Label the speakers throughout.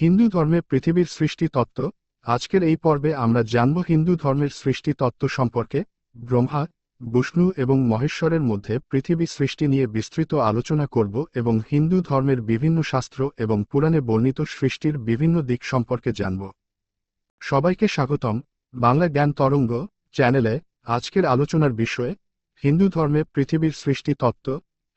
Speaker 1: হিন্দু ধর্মে পৃথিবীর সৃষ্টি তত্ত্ব। আজকের এই পর্বে আমরা জানব হিন্দু ধর্মের সৃষ্টি তত্ত্ব সম্পর্কে, ব্রহ্মা, বিষ্ণু এবং মহেশ্বরের মধ্যে পৃথিবী সৃষ্টি নিয়ে বিস্তৃত আলোচনা করব এবং হিন্দু ধর্মের বিভিন্ন শাস্ত্র এবং পুরাণে বর্ণিত সৃষ্টির বিভিন্ন দিক সম্পর্কে জানব। সবাইকে স্বাগতম। বাংলা জ্ঞান তরঙ্গ চ্যানেলে আজকের আলোচনার বিষয়ে, হিন্দু ধর্মে পৃথিবীর সৃষ্টি তত্ত্ব।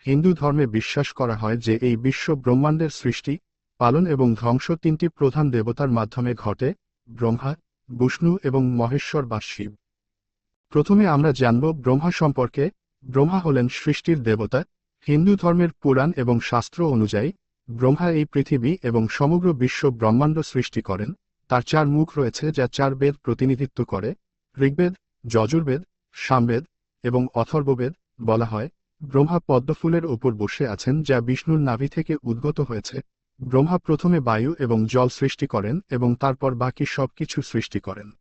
Speaker 1: হিন্দু ধর্মে বিশ্বাস করা হয় যে এই বিশ্ব ব্রহ্মাণ্ডের সৃষ্টি পালন এবং ধ্বংস তিনটি প্রধান দেবতার মাধ্যমে ঘটে, ব্রহ্মা, বিষ্ণু এবং মহেশ্বর বা শিব। প্রথমে আমরা জানব ব্রহ্মা সম্পর্কে। ব্রহ্মা হলেন সৃষ্টির দেবতা, হিন্দু ধর্মের পুরাণ এবং শাস্ত্র অনুযায়ী ব্রহ্মা এই পৃথিবী এবং সমগ্র বিশ্ব ব্রহ্মাণ্ড সৃষ্টি করেন। তার চার মুখ রয়েছে যা চার বেদ প্রতিনিধিত্ব করে। ঋগ্বেদ, যজুর্বেদ, সামবেদ এবং অথর্ববেদ বলা হয়। ব্রহ্মা পদ্মফুলের ওপর বসে আছেন যা বিষ্ণুর নাভি থেকে উদ্গত হয়েছে। ব্রহ্মা প্রথমে বায়ু এবং জল সৃষ্টি করেন এবং তারপর বাকি সবকিছু সৃষ্টি করেন।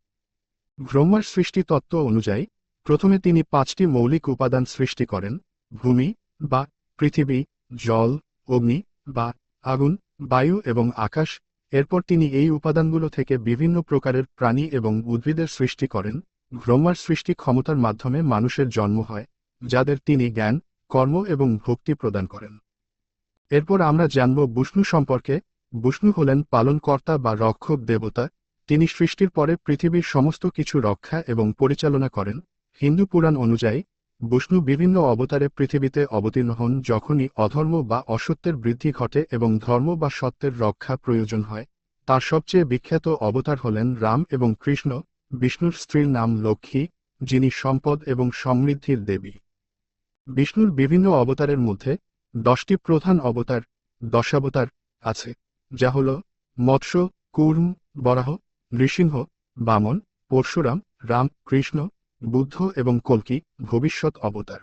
Speaker 1: ব্রহ্মার সৃষ্টি তত্ত্ব অনুযায়ী, প্রথমে তিনি পাঁচটি মৌলিক উপাদান সৃষ্টি করেন, ভূমি, বা পৃথিবী, জল, অগ্নি, বা আগুন, বায়ু এবং আকাশ। এরপর তিনি এই উপাদানগুলো থেকে বিভিন্ন প্রকারের প্রাণী এবং উদ্ভিদের সৃষ্টি করেন। ব্রহ্মার সৃষ্টি ক্ষমতার মাধ্যমে মানুষের জন্ম হয়, যাদের তিনি জ্ঞান, কর্ম এবং ভক্তি প্রদান করেন। এরপর আমরা জানব বিষ্ণু সম্পর্কে। বিষ্ণু হলেন পালনকর্তা বা রক্ষক দেবতা। তিনি সৃষ্টির পরে পৃথিবীর সমস্ত কিছু রক্ষা এবং পরিচালনা করেন। হিন্দু পুরাণ অনুযায়ী, বিষ্ণু বিভিন্ন অবতারে পৃথিবীতে অবতীর্ণ হন যখনই অধর্ম বা অসত্যের বৃদ্ধি ঘটে এবং ধর্ম বা সত্যের রক্ষা প্রয়োজন হয়। তার সবচেয়ে বিখ্যাত অবতার হলেন রাম এবং কৃষ্ণ। বিষ্ণুর স্ত্রীর নাম লক্ষ্মী, যিনি সম্পদ এবং সমৃদ্ধির দেবী। বিষ্ণুর বিভিন্ন অবতারের মধ্যে দশটি প্রধান অবতার, দশাবতার আছে, যা হল মৎস্য, কুর্ম, বরাহ, নৃসিংহ, বামন, পরশুরাম, রাম, কৃষ্ণ, বুদ্ধ এবং কল্কি ভবিষ্যৎ অবতার।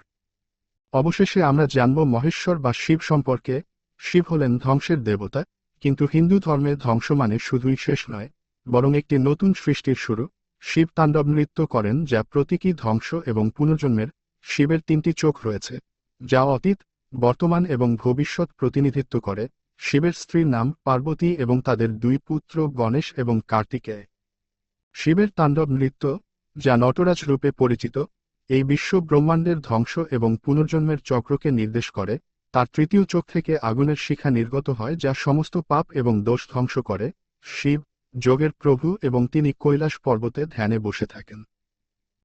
Speaker 1: অবশেষে আমরা জানব মহেশ্বর বা শিব সম্পর্কে। শিব হলেন ধ্বংসের দেবতা, কিন্তু হিন্দু ধর্মে ধ্বংস মানে শুধুই শেষ নয়, বরং একটি নতুন সৃষ্টির শুরু। শিব তাণ্ডব নৃত্য করেন যা প্রতীকী ধ্বংস এবং পুনর্জন্মের শিবের তিনটি চোখ রয়েছে, যা অতীত বর্তমান এবং ভবিষ্যৎ প্রতিনিধিত্ব করে, শিবের স্ত্রীর নাম পার্বতী এবং তাদের দুই পুত্র গণেশ এবং কার্তিকেয়। শিবের তাণ্ডব নৃত্য, যা নটরাজ রূপে পরিচিত, এই বিশ্ব ব্রহ্মাণ্ডের ধ্বংস এবং পুনর্জন্মের চক্রকে নির্দেশ করে, তার তৃতীয় চোখ থেকে আগুনের শিখা নির্গত হয় যা সমস্ত পাপ এবং দোষ ধ্বংস করে, শিব, যোগের প্রভু এবং তিনি কৈলাস পর্বতে ধ্যানে বসে থাকেন।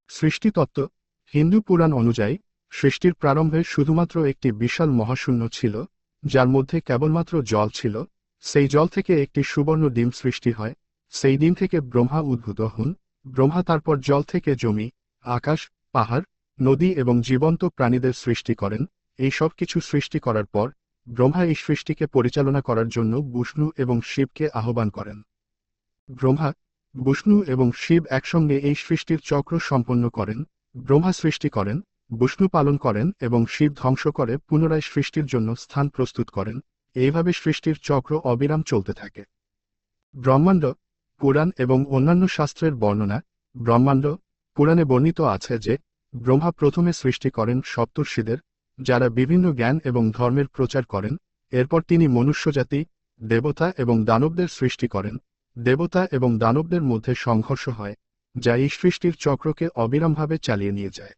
Speaker 1: সৃষ্টিতত্ত্ব, হিন্দু পুরাণ অনুযায়ী সৃষ্টির প্রারম্ভে শুধুমাত্র একটি বিশাল মহাশূন্য ছিল, যার মধ্যে কেবলমাত্র জল ছিল। সেই জল থেকে একটি সুবর্ণ ডিম সৃষ্টি হয়। সেই ডিম থেকে ব্রহ্মা উদ্ভূত হন। ব্রহ্মা তারপর জল থেকে জমি, আকাশ, পাহাড়, নদী এবং জীবন্ত প্রাণীদের সৃষ্টি করেন। এই সব কিছু সৃষ্টি করার পর, ব্রহ্মা এই সৃষ্টিকে পরিচালনা করার জন্য বিষ্ণু এবং শিবকে আহ্বান করেন। ব্রহ্মা, বিষ্ণু এবং শিব একসঙ্গে এই সৃষ্টির চক্র সম্পন্ন করেন। ব্রহ্মা সৃষ্টি করেন। বিষ্ণু পালন করেন এবং শিব ধ্বংস করে পুনরায় সৃষ্টির জন্য স্থান প্রস্তুত করেন। এইভাবে সৃষ্টির চক্র অবিরাম চলতে থাকে। ব্রহ্মাণ্ড, পুরাণ এবং অন্যান্য শাস্ত্রের বর্ণনা, ব্রহ্মাণ্ড, পুরাণে বর্ণিত আছে যে, ব্রহ্মা প্রথমে সৃষ্টি করেন সপ্তর্ষিদের, যারা বিভিন্ন জ্ঞান এবং ধর্মের প্রচার করেন। এরপর তিনি মনুষ্যজাতি, দেবতা এবং দানবদের সৃষ্টি করেন। দেবতা এবং দানবদের মধ্যে সংঘর্ষ হয়, যা এই সৃষ্টির চক্রকে অবিরামভাবে চালিয়ে নিয়ে যায়।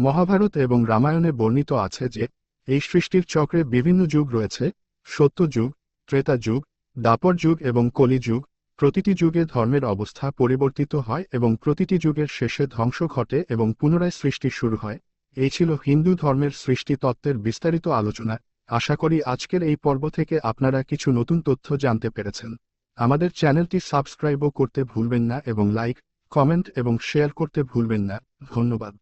Speaker 1: মহাভারত এবং রামায়ণে বর্ণিত আছে যে, এই সৃষ্টির চক্রে বিভিন্ন যুগ রয়েছে, সত্য যুগ, ত্রেতা যুগ, দাপর যুগ এবং কলি যুগ, প্রতিটি যুগে ধর্মের অবস্থা পরিবর্তিত হয় এবং প্রতিটি যুগের শেষে ধ্বংস ঘটে এবং পুনরায় সৃষ্টি শুরু হয়। এই ছিল হিন্দু ধর্মের সৃষ্টি তত্ত্বের বিস্তারিত আলোচনা। আশা করি আজকের এই পর্ব থেকে আপনারা কিছু নতুন তথ্য জানতে পেরেছেন। আমাদের চ্যানেলটি সাবস্ক্রাইবও করতে ভুলবেন না এবং লাইক, কমেন্ট এবং শেয়ার করতে ভুলবেন না। ধন্যবাদ।